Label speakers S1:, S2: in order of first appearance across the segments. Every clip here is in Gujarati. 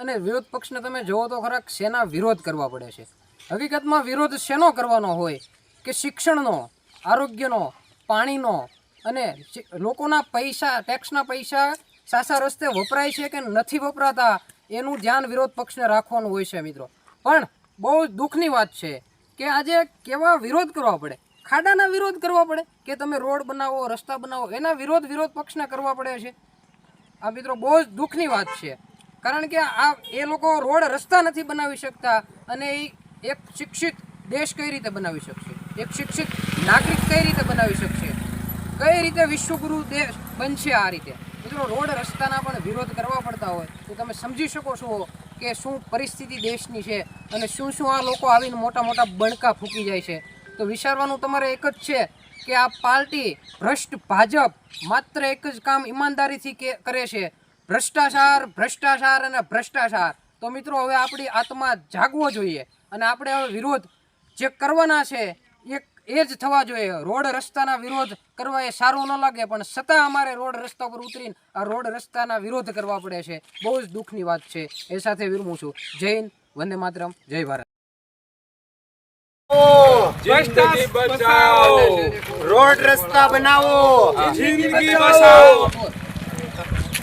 S1: અને વિરોધ પક્ષને તમે જોવો તો ખરા શેના વિરોધ કરવા પડે છે? હકીકતમાં વિરોધ શેનો કરવાનો હોય? કે શિક્ષણનો, આરોગ્યનો, પાણીનો? અને લોકોના પૈસા, ટેક્સના પૈસા સાસા રસ્તે વપરાય છે કે નથી વપરાતા? એનું ધ્યાન વિરોધ પક્ષને રાખવાનું હોય છે મિત્રો. પણ બહુ દુઃખની વાત છે કે આજે કેવા વિરોધ કરવા પડે? ખાડાના વિરોધ કરવા પડે? કે તમે રોડ બનાવો, રસ્તા બનાવો? એના વિરોધ વિરોધ પક્ષને કરવા પડે છે? આ મિત્રો બહુ જ દુઃખની વાત છે. કારણ કે આ એ લોકો રોડ રસ્તા નથી બનાવી શકતા અને એ એક શિક્ષિત દેશ કઈ રીતે બનાવી શકશે? એક શિક્ષિત નાગરિક કઈ રીતે બનાવી શકશે? કઈ રીતે વિશ્વગુરુ દેશ બનશે આ રીતે? મિત્રો, રોડ રસ્તાના પણ વિરોધ કરવા પડતા હોય તો તમે સમજી શકો છો કે શું પરિસ્થિતિ દેશની છે અને શું શું આ લોકો આવીને મોટા મોટા બણકા ફૂકી જાય છે. તો વિચારવાનું તમારે એક જ છે કે આ પાર્ટી ભ્રષ્ટ ભાજપ માત્ર એક જ કામ ઈમાનદારીથી કરે છે. ભ્રષ્ટાચાર ભ્રષ્ટાચાર અને ભ્રષ્ટાચાર. તો મિત્રો હવે આપણી આત્મા જાગવો જોઈએ અને આપણે હવે વિરોધ જે કરવાના છે એ એ જ થવા જોઈએ. રોડ રસ્તાના વિરોધ કરવા એ સારું ન લાગે પણ છતાં અમારે રોડ રસ્તા પર ઉતરીને આ રોડ રસ્તાના વિરોધ કરવા પડે છે. બહુ જ દુઃખની વાત છે. એ સાથે વિરમું છું. જય હિન્દ વંદે માતરમ જય ભારત.
S2: જિંદગી બચાવો.
S3: રોડ રસ્તા બનાવો.
S2: જિંદગી બચાવો.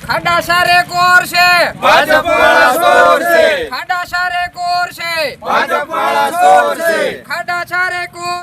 S1: ખાડા સારે કોર છે.
S2: ભાજપ વાળા સોર છે.
S1: ખાડા સારે કોર છે.
S2: ભાજપ વાળા સોર છે.
S1: ખાડા સારે કોર